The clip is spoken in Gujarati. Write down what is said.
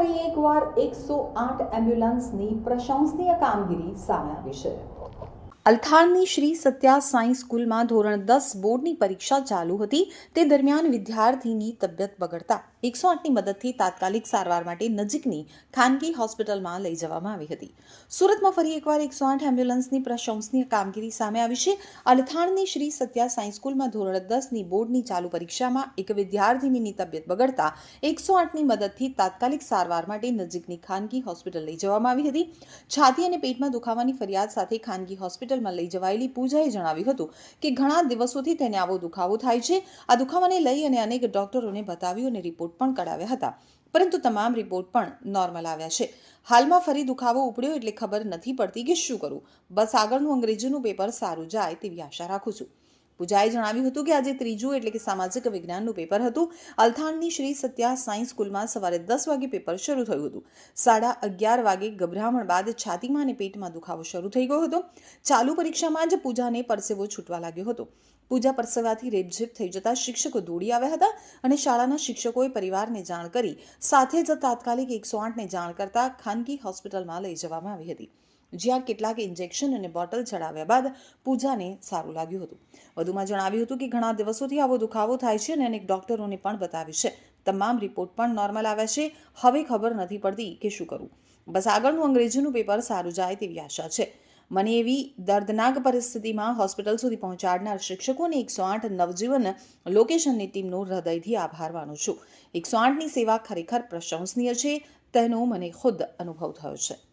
ફરી એકવાર એકસો આઠ એમ્બ્યુલન્સની પ્રશંસનીય કામગીરી સામે આવી છે. અલથાણની શ્રી સત્યા સાયન્સ સ્કૂલમાં ધોરણ દસ બોર્ડની પરીક્ષા ચાલુ હતી. તે દરમિયાન વિદ્યાર્થીની તબિયત બગડતા એકસો આઠની મદદથી તાત્કાલિક સારવાર માટે નજીકની ખાનગી હોસ્પિટલમાં લઈ જવામાં આવી હતી. સુરતમાં ફરી એકવાર એકસો આઠ એમ્બ્યુલન્સની પ્રશંસનીય કામગીરી સામે આવી છે. અલથાણની શ્રી સત્યા સાયન્સ સ્કૂલમાં ધોરણ દસની બોર્ડની ચાલુ પરીક્ષામાં એક વિદ્યાર્થીનીની તબિયત બગડતા એકસો આઠની મદદથી તાત્કાલિક સારવાર માટે નજીકની ખાનગી હોસ્પિટલ લઈ જવામાં આવી હતી. છાતી અને પેટમાં દુખાવાની ફરિયાદ સાથે ખાનગી હોસ્પિટલમાં લઈ જવાયેલી પૂજાએ જણાવ્યું હતું કે ઘણા દિવસોથી તેને આવો દુખાવો થાય છે. આ દુખાવાને લઈ અને અનેક ડોક્ટરોને બતાવ્યું અને રિપોર્ટ પણ કઢાવ્યા હતા. પરંતુ તમામ રિપોર્ટ પણ નોર્મલ આવ્યા છે. હાલમાં ફરી દુખાવો ઉપડ્યો એટલે ખબર નથી પડતી કે શું કરું. બસ આગળનું અંગ્રેજીનું પેપર સારું જાય તેવી આશા રાખું છું. પૂજાએ જણાવ્યું હતું કે આજે ત્રીજું એટલે કે સામાજિક વિજ્ઞાનનું પેપર હતું. અલથાણની શ્રી સત્યા સાયન્સ સ્કૂલમાં સવારે દસ વાગે પેપર શરૂ થયું હતું. સાડા અગિયાર વાગે ગભરામણ બાદ છાતીમાં અને પેટમાં દુખાવો શરૂ થઈ ગયો હતો. ચાલુ પરીક્ષામાં જ પૂજાને પરસેવો છૂટવા લાગ્યો હતો. પૂજા પરસેવાથી રેપઝેપ થઈ જતા શિક્ષકો દોડી આવ્યા હતા અને શાળાના શિક્ષકોએ પરિવારને જાણ કરી સાથે જ તાત્કાલિક એકસો આઠને જાણ કરતા ખાનગી હોસ્પિટલમાં લઈ જવામાં આવી હતી. જ્યાં કેટલાક ઇન્જેક્શન અને બોટલ ચડાવ્યા બાદ પૂજાને સારું લાગ્યું હતું. વધુમાં જણાવ્યું હતું કે ઘણા દિવસોથી આવો દુખાવો થાય છે અને અનેક ડોક્ટરોને પણ બતાવી છે. તમામ રિપોર્ટ પણ નોર્મલ આવ્યા છે. હવે ખબર નથી પડતી કે શું કરવું. બસ આગળનું અંગ્રેજીનું પેપર સારું જાય તેવી આશા છે. મને એવી દર્દનાક પરિસ્થિતિમાં હોસ્પિટલ સુધી પહોંચાડનાર શિક્ષકો અને એકસો આઠ નવજીવન લોકેશનની ટીમનો હૃદયથી આભાર માનું છું. એકસો આઠની સેવા ખરેખર પ્રશંસનીય છે. તેનો મને ખુદ અનુભવ થયો છે.